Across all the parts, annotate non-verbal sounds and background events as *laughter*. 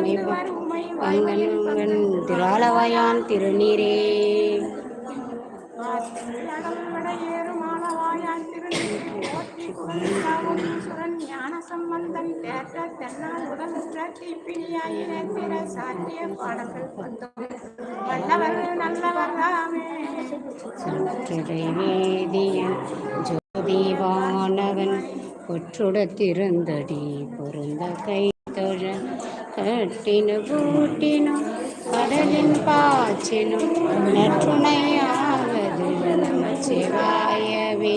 உமை வங்கன் திராளவாயான் திருநீரே. சம்பந்தம் தேற்ற உடல் திற சாத்திய நல்லவர் தாமே ஜோதிவானவன் பொற்றுடத்திருந்தடி பொருந்த கை దొర కట్టిన బూటిను కడలింపాచెను నటునయ్యావదు నమ శివాయవే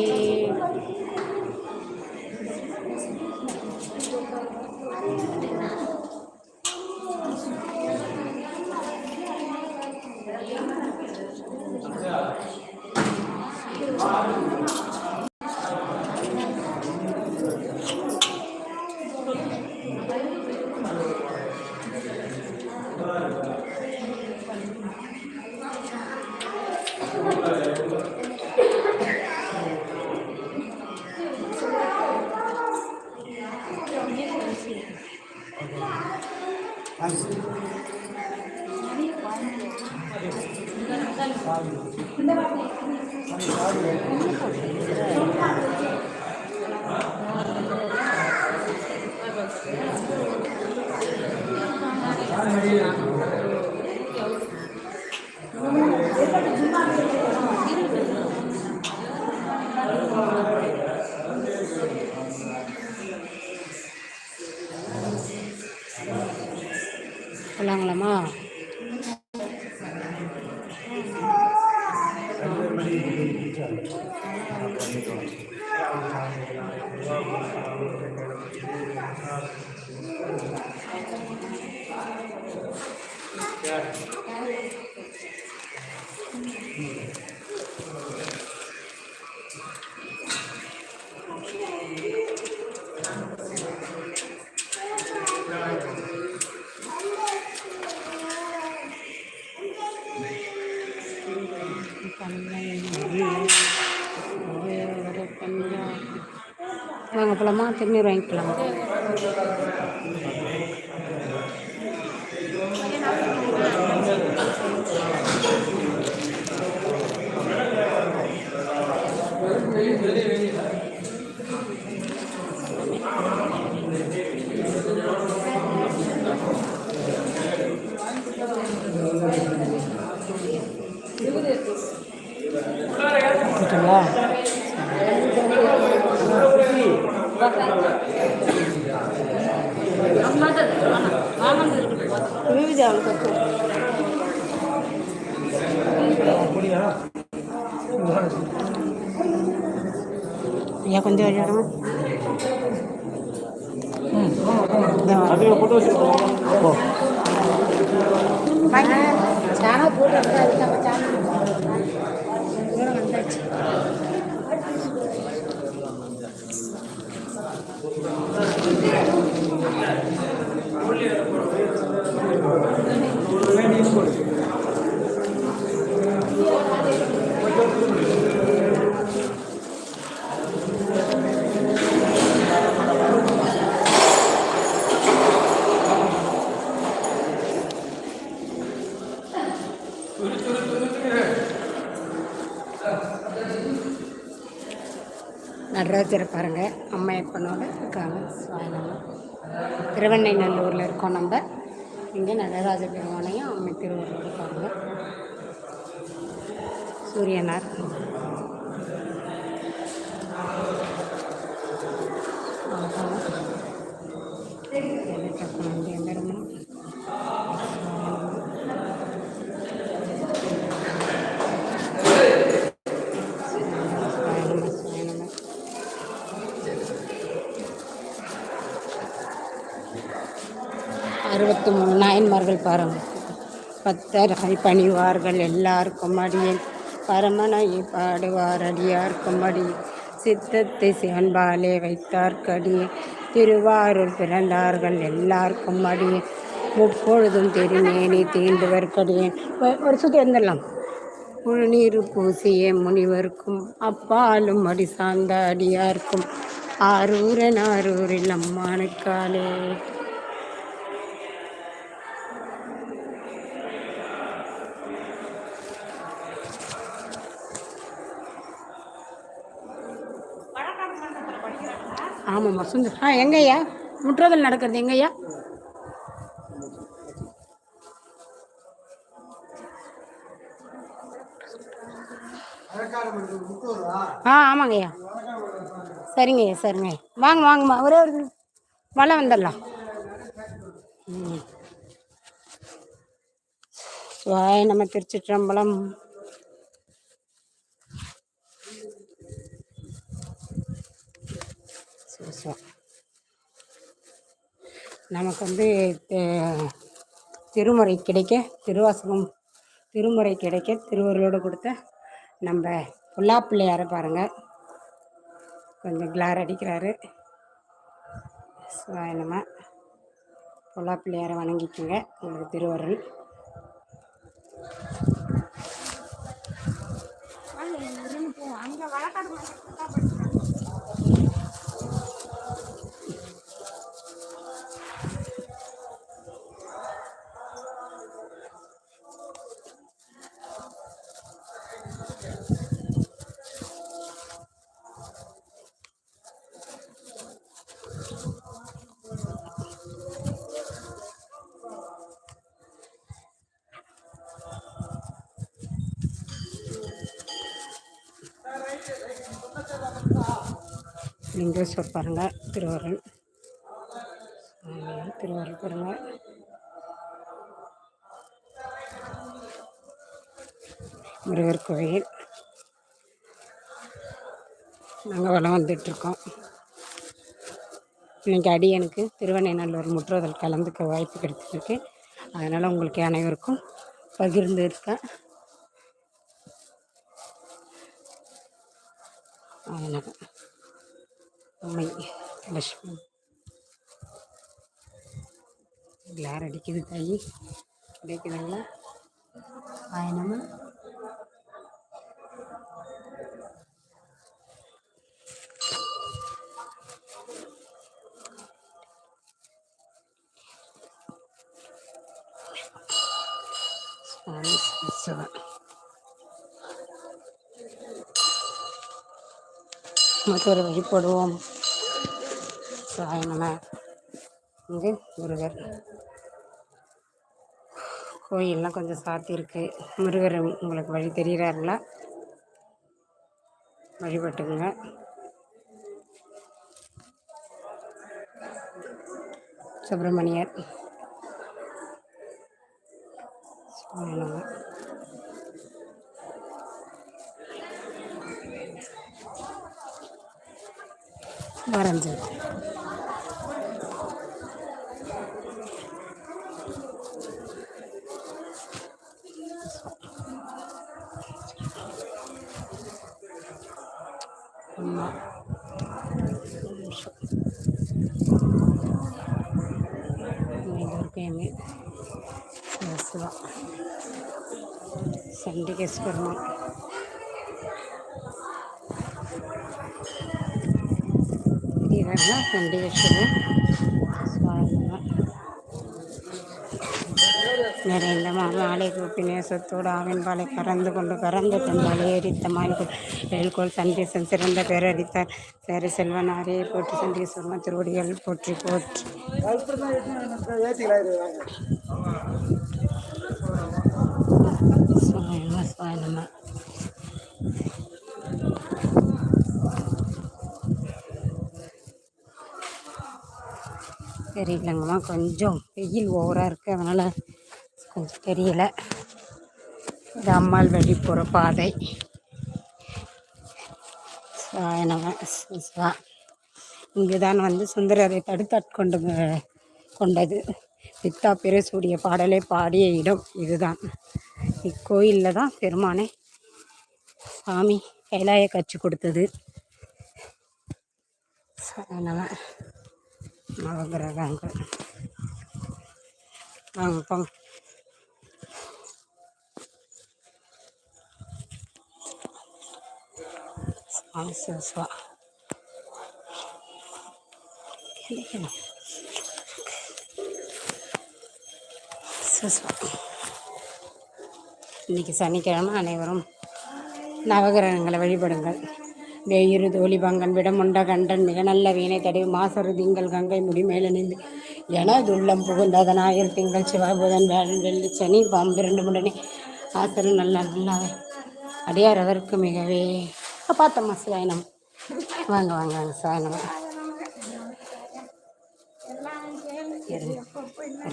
哎 வாங்க போலாமா திருநீர் வாங்கிக்கலாம் போட்டுங்களா விவிதா கொஞ்சம் ஐயா கொஞ்சம் 然后，组 nó 他们家里 நடராஜரை பாருங்கள் அம்மையப்பனோட இருக்காங்க. சுவாயம் திருவண்ணை நல்லூரில் இருக்கோம் நம்ம. இங்கே நடராஜ பெருமானையும் அம்மை திருவள்ளூர் இருக்காங்க. சூரியனார். ஆஹா. எதிர்க்கணும் எந்திரமும் சுவாயனம சுவாயனம பத்து நாயன்மார்கள் பாருங்கள் பத்தர் பணிவார்கள் எல்லாருக்கும் அடியேன் பரமனை பாடுவார் அடியார்க்கும் அடியேன் சித்தத்தை சிவன்பாலே வைத்தார்க்கடியே திருவாரூர் பிறந்தார்கள் எல்லாருக்கும் அடியேன் முப்பொழுதும் திருமேனி தீண்டுவர்க்கடியேன் ஒரு சுற்றி வந்துடலாம். முழுநீர் பூசிய முனிவர்க்கும் அப்பாலும் அடி சார்ந்த அடியார்க்கும். ஆரூரன் ஆரூரில் அம்மானுக்காலே ஆமாம்மா சுந்தர் ஆ எங்கய்யா? முற்றோதல் நடக்கிறது எங்கய்யா? ஆ ஆமாங்கய்யா. சரிங்கய்யா சரிங்க. வாங்க வாங்கம்மா ஒரே ஒரு மழை வந்துடலாம். சுவாய நம்ம திருச்சிற்றம்பலம் சிவ நமக்கு வந்து திருமுறை கிடைக்க திருவாசகம் திருமுறை கிடைக்க திருவருளோடு கொடுத்த நம்ம புல்லா பிள்ளையாரை பாருங்கள் கொஞ்சம் கிளார் அடிக்கிறாரு. சிவாய நம்ம பொல்லா பிள்ளையாரை வணங்கிக்கோங்க உங்களுக்கு திருவருள். அங்கே வழக்காடு லிங்கேஸ்வர் பாருங்கள் திருவாரூர். திருவாரூர் திருவருள் பாருங்கள் முருகர் கோயில். நாங்கள் வளம் வந்துட்டுருக்கோம். இன்னைக்கு அடியனுக்கு திருவண்ணைநல்லூர் முற்றுவதல் கலந்துக்க வாய்ப்பு கிடைச்சிருக்கு. அதனால் உங்களுக்கு அனைவருக்கும் பகிர்ந்து இருக்கேன் அதனால் அம்மை லக்ஷ்மி. கிளார் அடிக்குது தாயி. கிடைக்குதுங்களா ஆயனமா சுவாமி சிவன் மற்றொரு வழிபடுவோம் சாயனம இங்கு முருகர். கோயிலெலாம் கொஞ்சம் சாத்தியிருக்கு. முருகர் உங்களுக்கு வழி தெரிகிறாருல வழிபட்டுக்குங்க. சுப்பிரமணியர். சுப்பிரமணியர். வரைஞ்சது அம்மா எல்லாருக்கும் சிவா சண்டிகேஸ்வரமா இதெல்லாம் சண்டிகேஸ்வரன் சுவாமிமா நிறைந்த மாலை கூப்பி நேசத்தோடு ஆவின் பாலை கறந்து கொண்டு கறந்து தந்தாலை எரித்த மாய்கொள் எழுகோல் சண்டீசன் சிறந்த பேரடித்தார் சேர ஆரியை போற்றி சண்டீஸ்வரமா திருவடிகள் போற்றி போற்றி. தெரியலங்கம்மா. கொஞ்சம் வெயில் ஓவராக இருக்குது அதனால் கொஞ்சம் தெரியல. இது அம்மாள் வழி போகிற பாதை. சாயனம இங்கு தான் வந்து சுந்தரரை தடுத்தாட்கொண்டு கொண்டது. பித்தா பிரசூடிய பாடலை பாடிய இடம். இதுதான். இக்கோயிலில் தான் பெருமானை. சாமி கைலாய கட்சி கொடுத்தது. சாயனம நவகிரகங்கள் வாங்க போங்க சுவாமி இன்னைக்கு சனிக்கிழமை அனைவரும் நவகிரகங்களை வழிபடுங்கள். வேயிரு தோழி பங்கன் விடமுண்ட கண்டன் மிக நல்ல வீணை தடவி மாசரு திங்கள் கங்கை முடிமேலணிந்து எனதுள்ளம் புகுந்ததனாயிரம் திங்கள் சிவபுதன் புதன் வெள்ளி சனி பாம்பிரண்டு முடனே. ஆசரு நல்ல நல்ல அடியார் அதற்கு மிகவே. பார்த்தம்மா சிவாயினம் வாங்க வாங்க வாங்க சிவாயினம்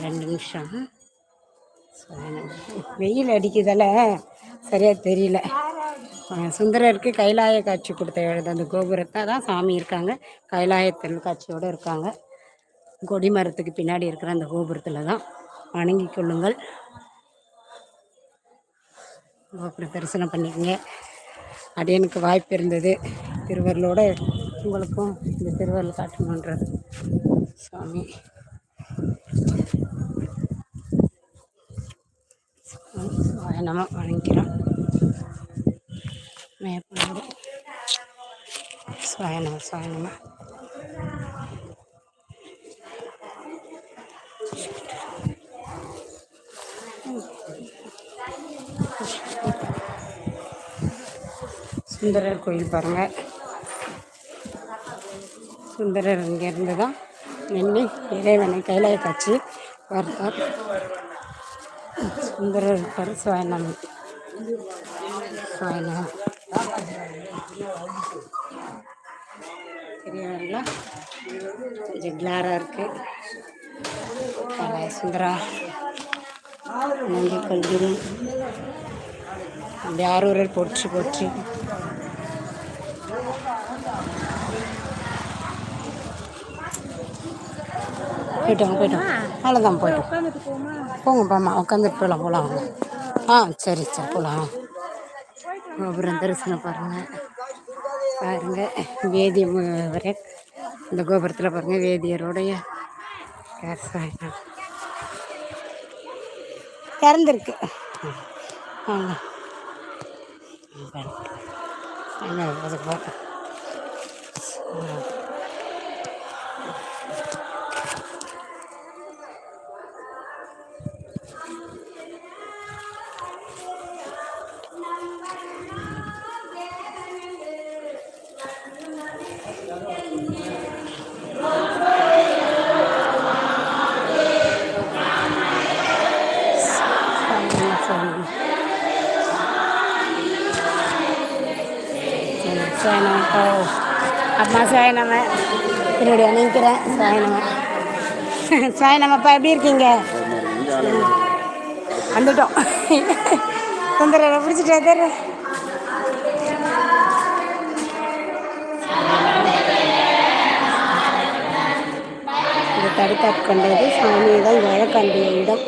ரெண்டு நிமிஷம். வெயில் அடிக்குதால சரியா தெரியல. சுந்தரருக்கு கைலாய காட்சி கொடுத்த எழுத அந்த கோபுரத்தை தான் சாமி இருக்காங்க. கைலாயத்தில் காட்சியோடு இருக்காங்க. கொடிமரத்துக்கு பின்னாடி இருக்கிற அந்த கோபுரத்தில் தான். வணங்கி கொள்ளுங்கள். கோபுர தரிசனம் பண்ணிக்கங்க. அடியனுக்கு வாய்ப்பு இருந்தது. திருவருளோட உங்களுக்கும் இந்த திருவருள் காட்டணுன்றது. சுவாமி நம்ம வணங்கிறோம் மேற்கொண்டு சுவாயனம சுவாயனம? சுந்தரர் கோயில் பாருங்கள் சுந்தரர் இங்கேருந்து தான் நின்று இறைவனை கைலாய காட்சி பார்த்தார். சுந்தரர் இருப்பார் சுவாயனம். சுவாயனம். தெரியுங்களா கொஞ்சம் கிளாராக இருக்குது சுந்தரா நன்றி கொள்கிறேன் அந்த ஆரூரர் போற்றி போற்றி போயிட்டோம் போயிட்டோம். அவ்வளோதான் போயிட்டோம். போங்க பாமா உட்காந்துட்டு போகலாம் போகலாம் அவங்க ஆ சரி சரி போகலாம் அப்புறம் தரிசனம் பாருங்கள் பாருங்க வேதி வரை இந்த கோபுரத்தில் பாருங்க வேதியருடைய விவசாயம் திறந்துருக்கு. ஆமாம் அதுக்கு பார்த்தேன் அம்மா சாயனம என்னுடைய நினைக்கிறேன் சாயனம *laughs* சாயனமப்பா எப்படி இருக்கீங்க? வந்துட்டோம். *laughs* சுந்தரரை பிடிச்சிட்டு வந்துடுற தடுத்தாட்கொண்டது சாமியை தான் வழக்கண்டிய இடம்.